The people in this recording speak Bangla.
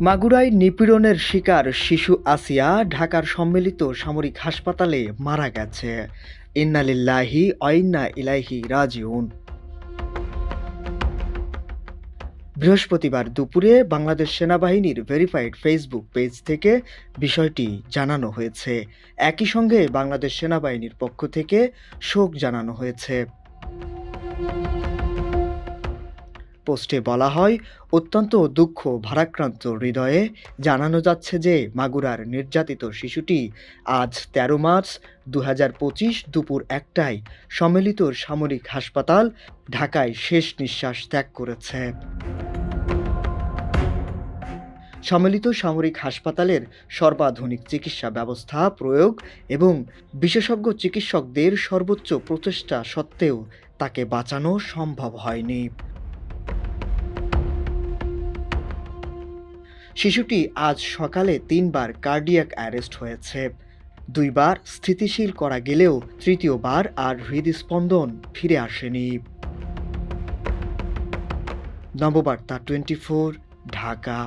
মাগুরায় নিপীড়নের শিকার শিশু আসিয়া ঢাকার সম্মিলিত সামরিক হাসপাতালে মারা গেছে। ইন্নালিল্লাহি অইন্না ইলাইহি রাজিউন। বৃহস্পতিবার দুপুরে বাংলাদেশ সেনাবাহিনীর ভেরিফাইড ফেসবুক পেজ থেকে বিষয়টি জানানো হয়েছে। একই সঙ্গে বাংলাদেশ সেনাবাহিনীর পক্ষ থেকে শোক জানানো হয়েছে। পোস্টে বলা হয়, অত্যন্ত দুঃখ ভারাক্রান্ত হৃদয়ে জানানো যাচ্ছে যে মাগুরার নির্যাতিত শিশুটি আজ তেরো মার্চ দু হাজার পঁচিশ দুপুর একটায় সম্মিলিত সামরিক হাসপাতাল ঢাকায় শেষ নিঃশ্বাস ত্যাগ করেছে। সম্মিলিত সামরিক হাসপাতালের সর্বাধুনিক চিকিৎসা ব্যবস্থা, প্রয়োগ এবং বিশেষজ্ঞ চিকিৎসকদের সর্বোচ্চ প্রচেষ্টা সত্ত্বেও তাকে বাঁচানো সম্ভব হয়নি। শিশুটি আজ সকালে তিনবার কার্ডিয়াক অ্যারেস্ট হয়েছে। দুইবার স্থিতিশীল করা গেলেও তৃতীয়বার আর হৃদস্পন্দন ফিরে আসেনি। Nababarta twenty four, Dhaka.